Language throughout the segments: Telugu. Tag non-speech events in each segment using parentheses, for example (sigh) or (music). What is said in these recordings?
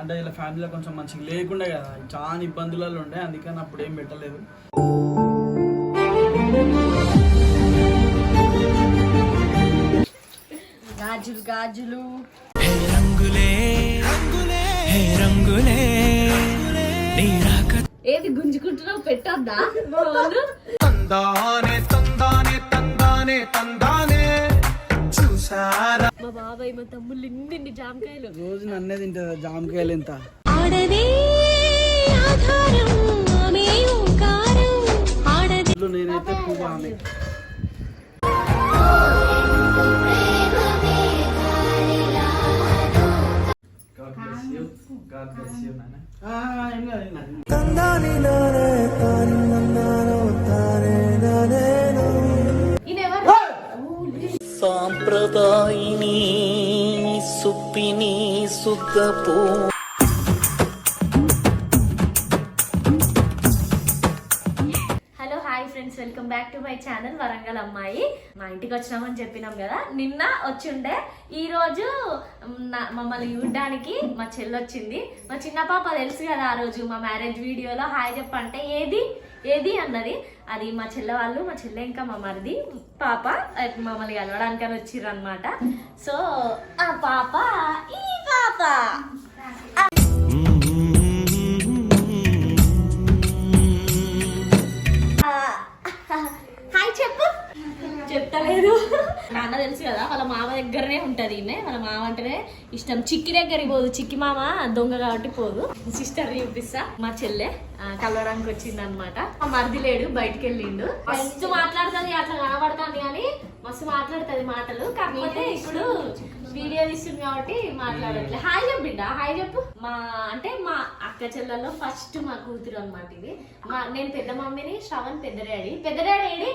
అంటే ఇలా ఫ్యామిలీలో కొంచెం మంచిగా లేకుండే కదా చాలా ఇబ్బందులలో ఉండే అందుకని అప్పుడు ఏం పెట్టలేదు. గాజులు గాజులు. ఏది గుంజుకుంటున్నావు పెట్టొద్దా? మా తమ్ముళ్ళు ఇన్ని జామకాయలు. రోజు నన్నే తింటుంది జామకాయలు ఎంత? ఆడదే ఆధారం ఆమె ఓంకారం. ఆడదే ఇంట్లో నేనైతే పువ్వు ఆమె. సుప్పిని hello hi friends welcome back to my channel Warangal అమ్మాయి. మా ఇంటికి వచ్చినామని చెప్పినాం కదా నిన్న వచ్చిండే. ఈ రోజు మమ్మల్ని చూడడానికి మా చెల్లి వచ్చింది. మా చిన్న పాప తెలుసు కదా ఆ రోజు మా మ్యారేజ్ వీడియోలో హాయ్ చెప్పంటే ఏది ఏది అన్నది. అది మా చెల్లె వాళ్ళు మా చెల్లె ఇంకా మా మరిది పాప మమ్మల్ని కలవడానికని వచ్చిర్రు అనమాట సో ఆ పాప ఈ హాయ్ చెప్పు. చెప్తలేదు నాన్న తెలుసు కదా వాళ్ళ మామ దగ్గరనే ఉంటది ఈమె. వాళ్ళ మామ అంటేనే ఇష్టం. చిక్కి దగ్గరికి పోదు. చిక్కి మామ దొంగ కాబట్టి పోదు. సిస్టర్ చూపిస్తా. మా చెల్లె కలవడానికి వచ్చింది అనమాట మా మరిది లేడు బయటికి వెళ్ళిండు. మస్తు మాట్లాడుతుంది అట్లా కనబడుతుంది కానీ మస్తు మాట్లాడుతుంది మాటలు. కాకపోతే ఇప్పుడు వీడియో తీస్తుంది కాబట్టి మాట్లాడట్లే. హాయ్ చెప్పిండా హాయ్ చెప్పు. మా అంటే మా అక్క చెల్లెల్లో ఫస్ట్ మా కూతురు అనమాట ఇది. మా నేను పెద్ద మమ్మీని శ్రవణ్ పెద్ద డాడీ. పెద్ద డాడీ ఏడి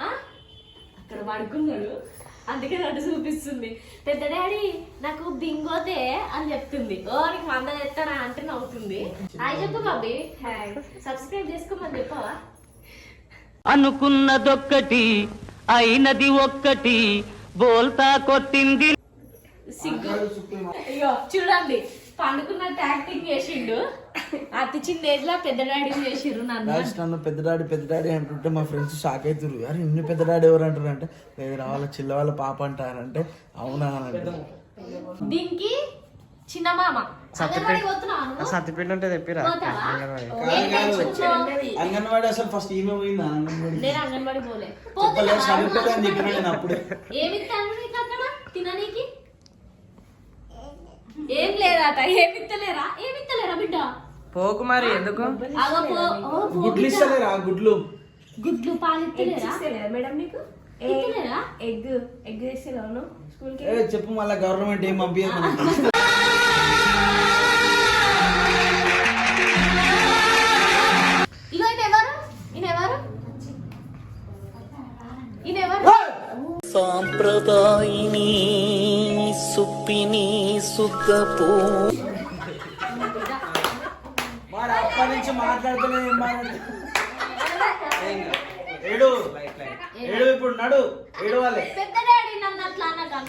ఆ? అక్కడ పడుకున్నాడు. అందుకే నన్ను చూపిస్తుంది. పెద్ద డాడీ నాకు బింగోతే అని చెప్తుంది. ఓ నీకు వంద తెస్తానా అంటే నవ్వుతుంది. హాయ్ చెప్పు బాబీ హాయ్ సబ్స్క్రైబ్ చేసుకోమని చెప్పవా? అనుకున్నదొక్కటి అయినది ఒక్కటి బోల్తా కొట్టింది. సిగ్గు. అయ్యో చూడండి పండుకున్నట్టు యాక్టింగ్ చేసిండు. అతి చిన్న ఏజ్లో పెద్ద డాడీ చేసిండ్రు నన్ను నన్ను పెద్ద డాడీ పెద్ద డాడీ అంటుంటే మా ఫ్రెండ్స్ షాక్ అవుతారు అరే ఇన్ని పెద్ద డాడీ ఎవరు అంటారు అంటే లేదు వాళ్ళ చిల్ల వాళ్ళ పాప అంటారంటే అవునా. దీనికి చిన్న మామ సత్తిపిండి ఉంటే తెప్పిరా. అంగన్వాడీ. అసలు ఫస్ట్ ఈమె పోయిందా? అంగన్వాడీ. నేను అంగన్వాడీ పోలే. చెప్పలేదు చదువుకోలే అని చెప్పిన నేను అప్పుడే. ఏమి ఇస్తాను నీకు అక్కడ? తిననీకి ఏం లేదట ఏమి ఇస్తలేరా? ఏమి ఇస్తలేరా బిడ్డ? పోకు మరి ఎందుకు? గుడ్లు. ఇస్తలేరా? గుడ్లు. గుడ్లు పాలు ఇస్తలేరా? మేడం మీకు ఇస్తలేరా ఎగ్ ఎగ్ చేసేలాను స్కూల్కి ఏ చెప్పు మళ్ళీ గవర్నమెంట్ ఏం పంపించదు సాంప్రదాయిని సుప్పిని సుద్దపూ వాడు అప్పటి నుంచి మాట్లాడుతూనే ఏం మాట్లాడుతూ- ఏడు ఏడు ఇప్పుడు నడు ఏడు వాళ్ళే.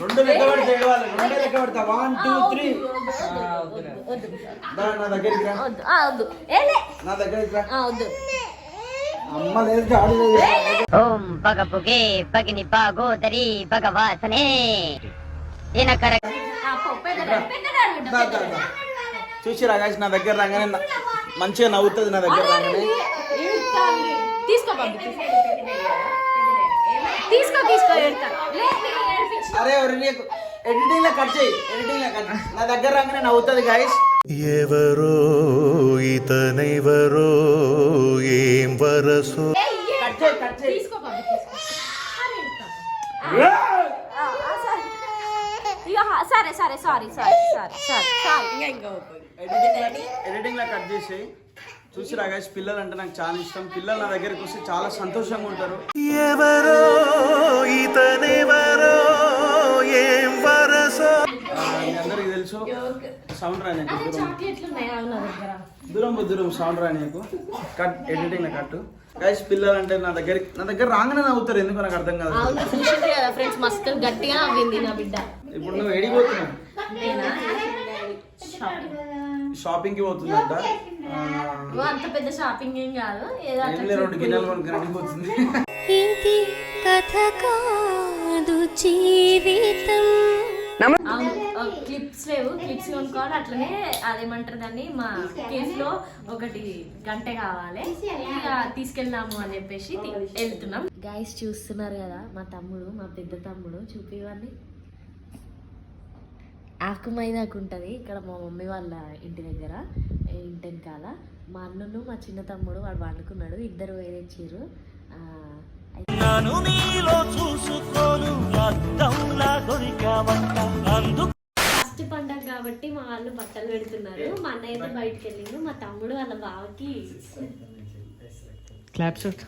రెండు లెక్క పడితే ఏడు వాళ్ళే. రెండే లెక్క పడతా వన్ టూ త్రీ నా దగ్గరికి రా. నా దగ్గరికి రా. ఆ, వద్దు. అమ్మ లేదు ఆడు లేదు. ఓం పగ పుగే పగిని పాగోదరి భగవాసనే. దినకర ఆ, పో, పెద్ద డాడీ పెద్ద డాడీ బిడ్డ, దా, పెద్ద దా, దా. డాడీ. చూసి రాగాసి నా దగ్గర రాగానే మంచిగా నవ్వుతుంది నా దగ్గర రాగానే. తీసుకో బాబు తీసుకో. తీసుకో. అరే ఎడిటింగ్లో కట్ చేయి ఎడిటింగ్లో కట్ నా దగ్గర రాగానే నవ్వుతుంది గాయస్ ఎవరో ఇతనెవరో ఏం వరసో. కట్ చేయి కట్ చేయి. తీసుకో బాబు సరే. సరే. సరే. సారీ సారీ సారీ సారీ ఎడిటింగ్లో కట్ చేసి చూసి రాగాసి పిల్లలు అంటే నాకు చాలా ఇష్టం. పిల్లలు నా దగ్గరికి వస్తే చాలా సంతోషంగా ఉంటారు. ఎవరో ఇతనెవరో ఏం వరసో. అందరికి తెలుసు సౌండ్ రాని దూరం. దూరం సౌండ్ రానియకు కట్ ఎడిటింగ్లో కట్ గైస్ పిల్లలు అంటే నా దగ్గర నా దగ్గర రాగానే నవ్వుతారు ఎందుకు నాకు అర్థం కాదు. అవును చూసింది కదా ఫ్రెండ్స్ మస్తు గట్టిగా నవ్వింది నా బిడ్డ. ఇప్పుడు నువ్వు ఎడిపోతున్నావు నేనా? షాపింగ్కి పోతుందంట అంత పెద్ద షాపింగ్ ఏం కాదు. ఏదో ఏం అట్లా లేదు రెండు. గిన్నెలు కొనుక్కొని పోతుంది. ఇది కథ కాదు జీవితం. అవును క్లిప్స్ లేవు. క్లిప్స్ కొనుక్కోవాలి. అట్లనే అదేమంటారు దాన్ని? మా కేఫ్లో ఒకటి గంట కావాలి. ఇక తీసుకెళ్దాము అని చెప్పేసి తీ- వెళ్తున్నాం. గైస్ చూస్తున్నారు కదా మా తమ్ముడు మా పెద్ద తమ్ముడు చూపివన్నీ ఆకు మైదాకు ఉంటుంది ఇక్కడ మా మమ్మీ వాళ్ళ ఇంటి దగ్గర ఇంటి వెనకాల మా అన్నను మా చిన్న తమ్ముడు వాడు వండుకున్నాడు ఇద్దరు వేరేచ్చారు ఫస్ట్ పండగ కాబట్టి మా వాళ్ళు బట్టలు పెడుతున్నారు. మా అన్నయ్య అయితే బయటకు వెళ్ళిండు మా తమ్ముడు వాళ్ళ బావకి క్లాప్స్ అది.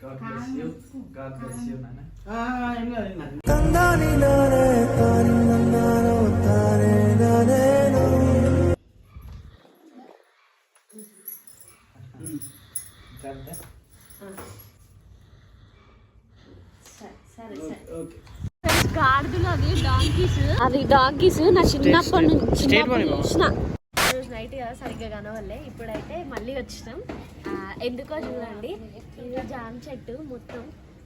ఆ, ఏం కాదు, ఏం కాదు. తందాని నానే తాని నన్నానో తానే నానేనో కరెక్టా? సరే సరే సరే ఓకే గాడిదలు అవి డాంకీస్ అవి డాంకీస్ నా చిన్నప్పటి నుంచి చిన్నప్పుడు చూసిన రోజు నైట్ కదా సరిగ్గా కనవల్లే ఇప్పుడైతే మళ్ళీ వచ్చినాం. ఎందుకో చూడండి ఇది జామ చెట్టు మొత్తం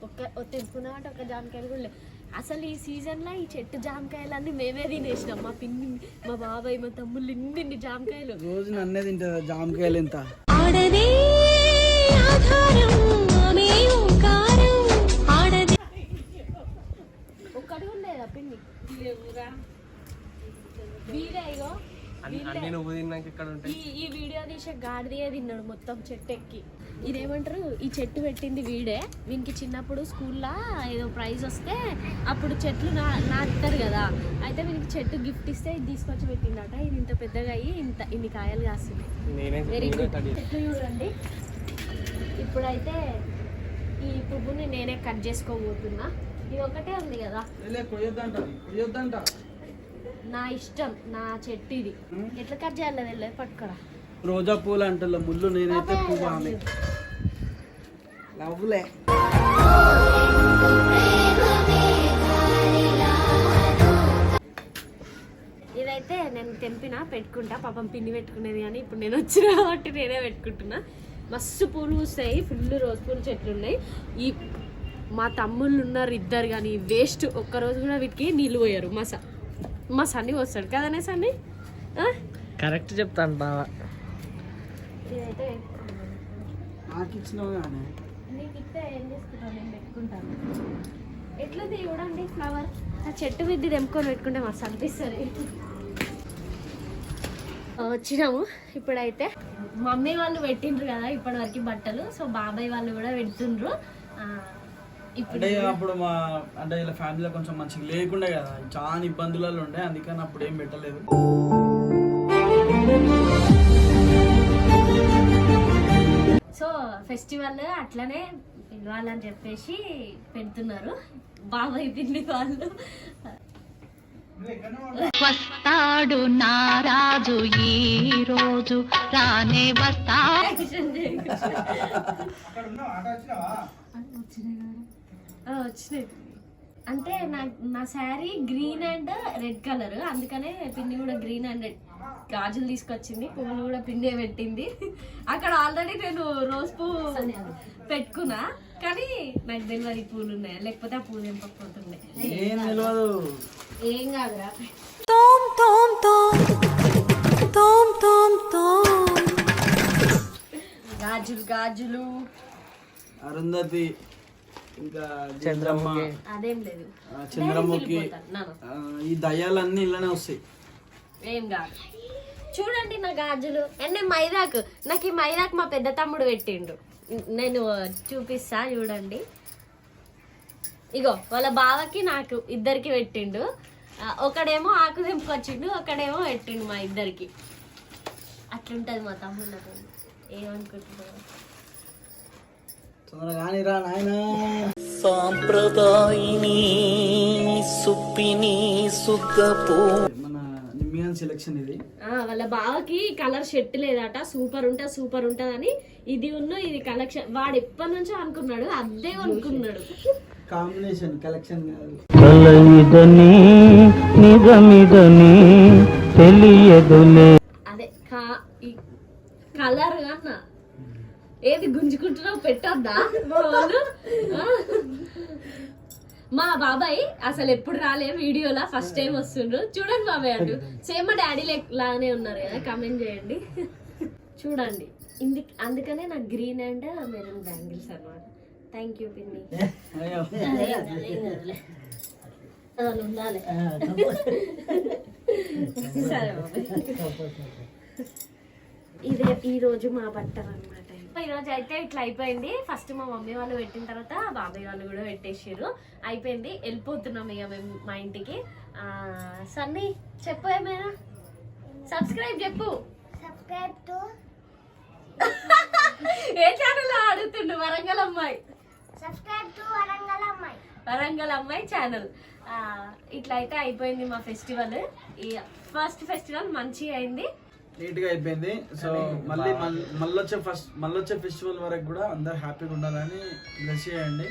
ఒక్క తెంపుకున్నామంటే ఒక జామకాయలు కూడా లేవు. అసలు ఈ సీజన్లో ఈ చెట్టు జామకాయలన్నీ మేమే తినేసినాం. మా పిన్ని మా బాబాయ్ మా తమ్ముళ్ళు ఇన్ని ఇన్ని జామకాయలు. రోజు నన్నే తింటుంది జామకాయలు ఎంత? ఆడదే ఆధారం అన్ని నువ్వు తిన్నాక ఇక్కడ ఉంటాయి. ఈ వీడియో తీసే గాడిదే తిన్నాడు మొత్తం చెట్టు ఎక్కి ఇదేమంటారు? ఈ చెట్టు పెట్టింది వీడే. వీనికి చిన్నప్పుడు స్కూల్లో ఏదో ప్రైజ్ వస్తే అప్పుడు చెట్లు నా నాటుతారు కదా. అయితే వీనికి చెట్టు గిఫ్ట్ ఇస్తే ఇది తీసుకొచ్చి పెట్టిందట. ఇది ఇంత పెద్దగా అయ్యి ఇంత ఇన్ని కాయలు కాస్తున్నాయి. నేనే వెరీ గుడ్ చెట్లు చూడండి. ఇప్పుడైతే ఈ పువ్వుని నేనే కట్ చేసుకోబోతున్నా. ఇది ఒకటే ఉంది కదా. నా ఇష్టం నా చెట్టు ఇది ఎట్లా కట్ చేయాలి వెళ్ళలేదు పట్టుకోరా. రోజా పూలు అంటున్నా ముళ్ళు నేనైతే పువ్వు ఆమె. లవ్లే ఇదైతే నేను తెంపిన పెట్టుకుంటా. పాపం పిన్ని పెట్టుకునేది కానీ ఇప్పుడు నేను వచ్చిన కాబట్టి నేనే పెట్టుకుంటున్నా. మస్తు పూలు పూస్తాయి ఫుల్ రోజు పూలు చెట్లు ఉన్నాయి. ఈ మా తమ్ముళ్ళు ఉన్నారు ఇద్దరు కానీ వేస్ట్ ఒక్కరోజు కూడా వీటికి నీళ్ళు పోయారు మా స మా సన్ని వస్తాడు కదనే సన్ని? కరెక్ట్ చెప్తాను బావా. ఇదైతే నాకు ఇచ్చినావు కానీ నీకు ఇస్తే ఏం చేసుకుంటాను నేను పెట్టుకుంటాను. ఎట్లా చూడండి ఫ్లవర్? ఆ చెట్టు మీద తెంపుకొని పెట్టుకుంటే మస్తు అనిపిస్తుంది. వచ్చినాము. ఇప్పుడైతే మమ్మీ వాళ్ళు పెట్టిండ్రు కదా ఇప్పటి వరకు బట్టలు. సో బాబాయ్ వాళ్ళు కూడా పెడుతుండ్రు. అంటే అప్పుడు మా అంటే ఇలా ఫ్యామిలీలో కొంచెం మంచిగా లేకుండే కదా చాలా ఇబ్బందులలో ఉండే అందుకని అప్పుడు ఏం పెట్టలేదు. సో ఫెస్టివల్ అట్లనే పిలవాలని చెప్పేసి పెడుతున్నారు. బాబాయ్ పిన్ని వాళ్ళు. వస్తాడు నారాజు ఈ రోజు రానే వస్తా. వచ్చినాయి. అంటే నా నా sari green and red colour. అందుకనే పిన్ని కూడా గ్రీన్ అండ్ రెడ్ గాజులు తీసుకొచ్చింది. పువ్వులు కూడా పిన్నే పెట్టింది. అక్కడ ఆల్రెడీ నేను రోజ్ పువ్వు పెట్టుకున్నా. కానీ నాకు తెలియదు ఈ పూలు ఉన్నాయి? లేకపోతే ఆ పూలు ఎంపకపోతుండే ఏం కాదురా. తోం తోం తోం. తోం తోం తోం. గాజులు గాజులు. అరుంధతి. ఇంకా చంద్రమ్మ అదేం లేదు. చంద్రముఖి. ఈ దయ్యాలన్నీ ఇళ్ళనే వస్తాయి. ఏం కాదు. చూడండి నా గాజులు. అండ్ మైదాకు నాకు ఈ మైదాకు మా పెద్ద తమ్ముడు పెట్టిండు. నేను చూపిస్తా చూడండి. ఇగో వాళ్ళ బావకి నాకు ఇద్దరికి పెట్టిండు. ఒకడేమో ఆకు తెంపుకొచ్చిండు ఒకడేమో పెట్టిండు మా ఇద్దరికి. అట్లుంటది మా తమ్ముళ్ళతో ఏమనుకుంటున్నావు? తొందరగా కానీరా నాయనా. సాంప్రదాయిని సుప్పిని సుద్దపూ మన నిమ్మియాన్ సెలెక్షన్ ఇది? ఆ, వాళ్ళ బావకి కలర్ షర్ట్ లేదట. సూపర్ ఉంటుంది సూపర్ ఉంటుందని ఇది ఉన్న ఇది కలెక్షన్ వాడు ఎప్పటి నుంచో అనుకున్నాడు అదే అనుకున్నాడు. కాంబినేషన్ కలెక్షన్ కాదు. కలయిదని నిజమిదని తెలియదులే. అదే కా ఈ కలర్ అన్న. ఏది గుంజుకుంటున్నావు పెట్టొద్దా? మా బాబాయ్ అసలు ఎప్పుడు రాలే వీడియోలా ఫస్ట్ టైం వస్తుండ్రు. చూడండి బాబాయ్ అటు. సేమ్ మా డాడీ లాగానే ఉన్నారు కదా కమెంట్ చేయండి. చూడండి. ఇంది అందుకనే నాకు గ్రీన్ అండ్ మెరూన్ బ్యాంగిల్స్ అన్నమాట. థ్యాంక్ యూ పిన్ని. సరే బాబాయ్. ఇదే ఈ రోజు మా బట్టలు అనమాట ఈ రోజు అయితే ఇట్లా అయిపోయింది. ఫస్ట్ మా మమ్మీ వాళ్ళు పెట్టిన తర్వాత బాబాయ్ వాళ్ళు కూడా పెట్టేసారు అయిపోయింది. వెళ్ళిపోతున్నాం ఇక మేము మా ఇంటికి. సన్నీ చెప్పు ఏమైనా? సబ్స్క్రైబ్ చెప్పు. సబ్స్క్రైబ్ టు (laughs) ఏ ఛానల్ అడుగుతుండు వరంగల్ అమ్మాయి. సబ్స్క్రైబ్ టు వరంగల్ అమ్మాయి. వరంగల్ అమ్మాయి ఛానల్ ఇట్లా అయితే అయిపోయింది మా ఫెస్టివల్ ఈ ఫస్ట్ ఫెస్టివల్ మంచిగా అయింది. నీట్గా అయిపోయింది సో మళ్ళీ మళ్ళీ వచ్చే ఫస్ట్ మళ్ళీ వచ్చే ఫెస్టివల్ వరకు కూడా అందరు హ్యాపీగా ఉండాలని బ్లెస్ చేయండి.